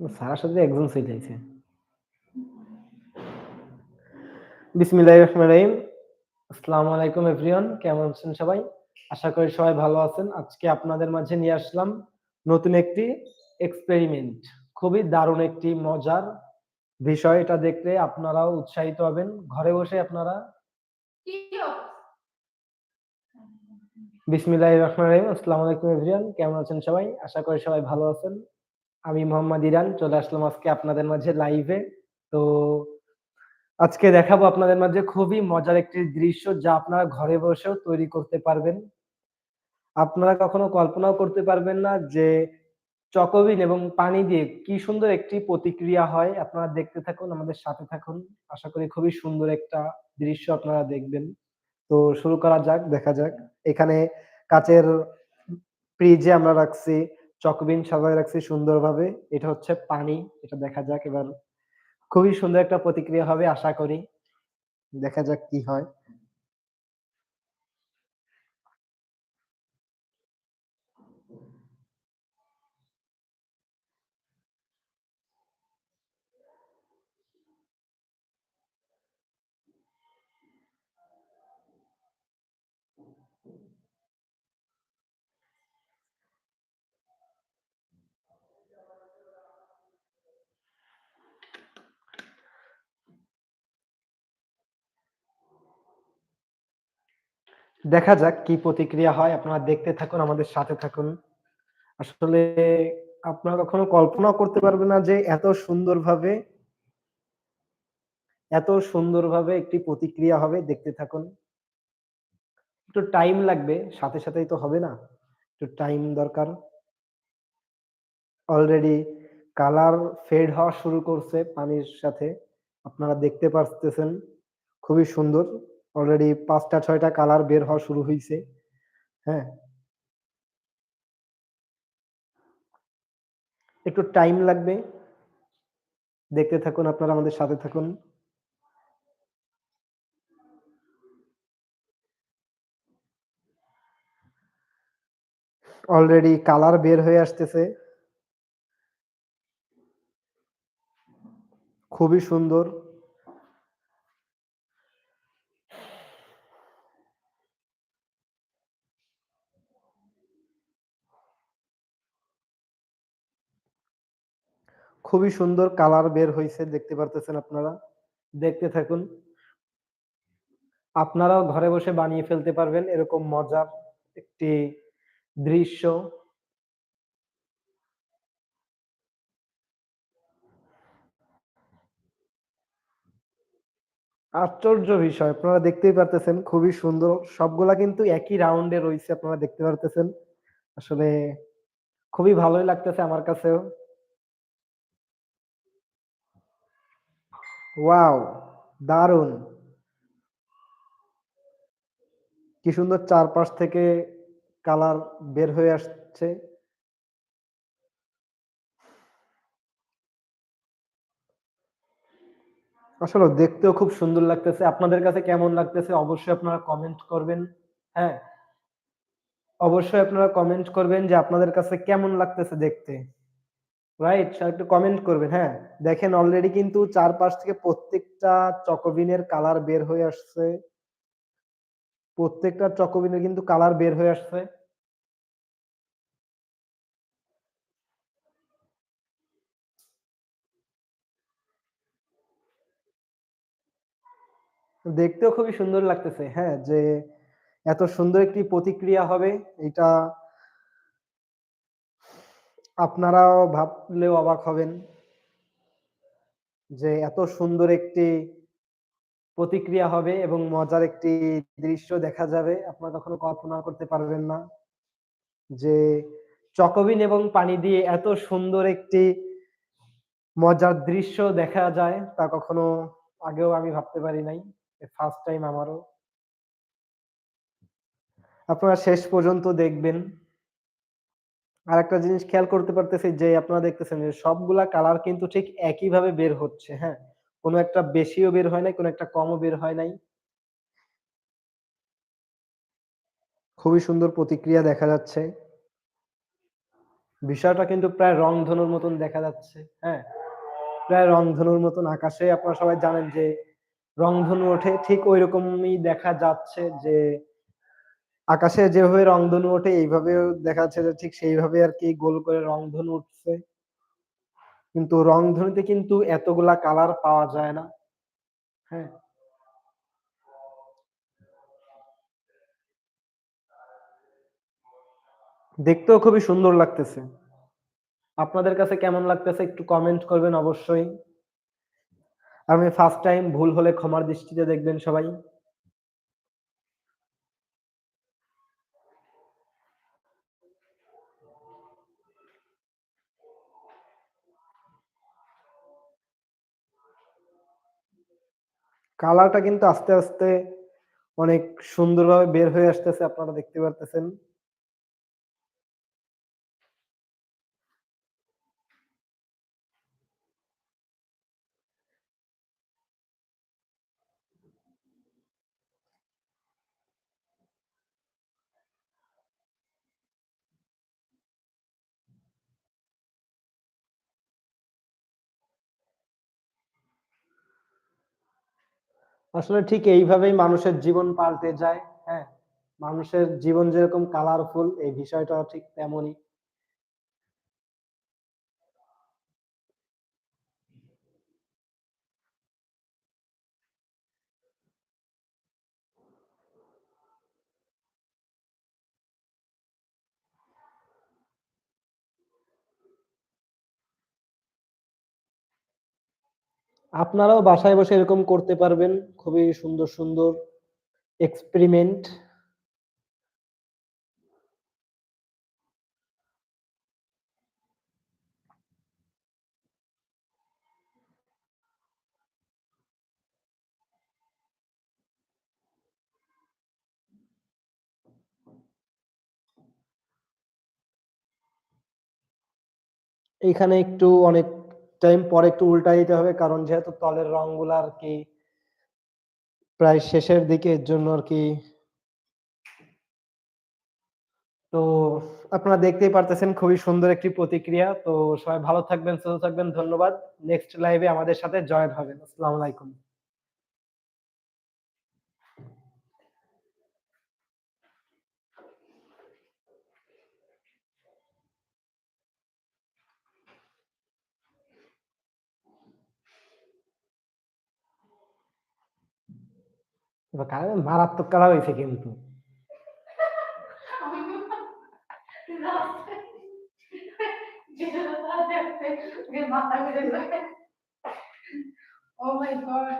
স্যারের সাথে একজন আইছে। বিসমিল্লাহির রহমানির রহিম। আসসালামু আলাইকুম, এভরিওয়ান। কেমন আছেন সবাই? আশা করি সবাই ভালো আছেন। আজকে আপনাদের মাঝে নিয়ে আসলাম নতুন একটি এক্সপেরিমেন্ট। খুবই দারুণ একটি মজার বিষয়। এটা দেখলে আপনারাও উৎসাহিত হবেন। ঘরে বসে আপনারা বিসমিল্লাহির রহমানির রহিম। আসসালামু আলাইকুম, এভরিওয়ান। কেমন আছেন সবাই? আশা করি সবাই ভালো আছেন। আমি মোহাম্মদ ইরান চলে আসলাম আজকে আপনাদের মাঝে লাইভে। তো আজকে দেখাবো আপনাদের মাঝে খুবই মজার একটি দৃশ্য যা আপনারা ঘরে বসেও তৈরি করতে পারবেন। আপনারা কখনো কল্পনাও করতে পারবেন না যে চকোবিন এবং পানি দিয়ে কি সুন্দর একটি প্রতিক্রিয়া হয়। আপনারা দেখতে থাকুন, আমাদের সাথে থাকুন। আশা করি খুবই সুন্দর একটা দৃশ্য আপনারা দেখবেন। তো শুরু করা যাক, দেখা যাক। এখানে কাচের ফ্রিজে আমরা রাখছি চকোবিন সাজায় রাখছি সুন্দরভাবে। এটা হচ্ছে পানি। এটা দেখা যাক এবার। খুবই সুন্দর একটা প্রতিক্রিয়া হবে, আশা করি। দেখা যাক কি হয়। দেখা যাক কি প্রতিক্রিয়া হয়। আপনারা দেখতে থাকুন, আমাদের সাথে থাকুন। আসলে আপনারা কখনো কল্পনা করতে পারবেন না যে এত সুন্দরভাবে এত সুন্দরভাবে একটি প্রতিক্রিয়া হবে। দেখতে থাকুন। একটু টাইম লাগবে। সাথে, সাথেই তো হবে না। একটু টাইম দরকার। অলরেডি কালার ফেড হওয়া শুরু করছে পানির সাথে। আপনারা দেখতে পারতেছেন। খুবই সুন্দর। অলরেডি পাঁচটা ছয়টা কালার বের হওয়া শুরু হয়েছে হ্যাঁ? একটু টাইম লাগবে। দেখতে থাকুন, আপনারা আমাদের সাথে থাকুন। অলরেডি কালার বের হয়ে আসতেছে। খুবই সুন্দর। খুবই সুন্দর কালার বের হয়েছে দেখতে পারতেছেন আপনারা। দেখতে থাকুন। আপনারাও ঘরে বসে বানিয়ে ফেলতে পারবেন, এরকম মজার একটি দৃশ্য। আশ্চর্য বিষয়। আপনারা দেখতেই পারতেছেন, খুবই সুন্দর। সবগুলা কিন্তু একই রাউন্ডে রয়েছে, আপনারা দেখতে পারতেছেন। আসলে খুবই ভালোই লাগতেছে আমার কাছেও। ওয়াও! দারুণ! কি সুন্দর চারপাশ থেকে কালার বের হয়ে আসছে। আসলে দেখতেও খুব সুন্দর লাগতেছে। আপনাদের কাছে কেমন লাগতেছে অবশ্যই আপনারা কমেন্ট করবেন। হ্যাঁ? অবশ্যই আপনারা কমেন্ট করবেন যে আপনাদের কাছে কেমন লাগতেছে দেখতে। রাইট? একটু কমেন্ট করবেন, হ্যাঁ? দেখেন অলরেডি কিন্তু চারপাশ থেকে প্রত্যেকটা চকোবিনের কালার বের হয়ে আসছে। প্রত্যেকটা চকোবিনের কিন্তু কালার বের হয়ে আসছে। দেখতেও খুবই সুন্দর লাগতেছে। হ্যাঁ? যে এত সুন্দর একটি প্রতিক্রিয়া হবে এইটা আপনারাও ভাবলেও অবাক হবেন। যে এত সুন্দর একটি প্রতিক্রিয়া হবে এবং মজার একটি দৃশ্য দেখা যাবে। আপনারা কখনো কল্পনা করতে পারবেন না। যে চকোবিন এবং পানি দিয়ে এত সুন্দর একটি মজার দৃশ্য দেখা যায়, তা কখনো আগেও আমি ভাবতে পারি নাই। ফার্স্ট টাইম আমারও। আপনারা শেষ পর্যন্ত দেখবেন। আরেকটা জিনিস খেয়াল করতে পারতেছি যে আপনারা দেখতেছেন যে সবগুলা কালার কিন্তু ঠিক একইভাবে বের হচ্ছে, হ্যাঁ? কোনো একটা বেশিও বের হয় নাই, কোনো একটা কমও বের হয় নাই। খুবই সুন্দর প্রতিক্রিয়া দেখা যাচ্ছে। বিষয়টা কিন্তু প্রায় রংধনুর মতন দেখা যাচ্ছে হ্যাঁ প্রায় রংধনুর মতন আকাশে আপনারা সবাই জানেন যে রংধনু ওঠে ঠিক ওই রকমই দেখা যাচ্ছে যে আকাশে যেভাবে রংধনু ওঠে, এইভাবেও দেখা যাচ্ছে যে ঠিক সেইভাবে আর কি গোল করে রংধনু উঠছে। কিন্তু রংধনুতে কিন্তু এতগুলা কালার পাওয়া যায় না। হ্যাঁ। দেখতেও খুবই সুন্দর লাগতেছে। আপনাদের কাছে কেমন লাগতেছে একটু কমেন্ট করবেন অবশ্যই। আমি ফার্স্ট টাইম ভুল হলে ক্ষমার দৃষ্টিতে দেখবেন সবাই। কালারটা কিন্তু আস্তে আস্তে অনেক সুন্দরভাবে বের হয়ে আসতেছে আপনারা দেখতে পারতেছেন। আসলে ঠিক এইভাবেই মানুষের জীবন পাল্টে যায় হ্যাঁ? মানুষের জীবন যেরকম কালারফুল এই বিষয়টাও ঠিক তেমনই। আপনারাও বাসায় বসে এরকম করতে পারবেন। খুবই সুন্দর সুন্দর এক্সপেরিমেন্ট এইখানে একটু অনেক টাইম পরে একটু উল্টা দিতে হবে, কারণ যেহেতু তলের রঙগুলো আর কি প্রায় শেষের দিকে এর জন্য আর কি তো আপনারা দেখতেই পারতেছেন খুবই সুন্দর একটি প্রতিক্রিয়া। তো সবাই ভালো থাকবেন, সুস্থ থাকবেন, ধন্যবাদ। নেক্সট লাইভে আমাদের সাথে জয়েন হবেন। আসসালামু আলাইকুম। এবার কালার মারাত্মক কালার হয়েছে কিন্তু Oh my god.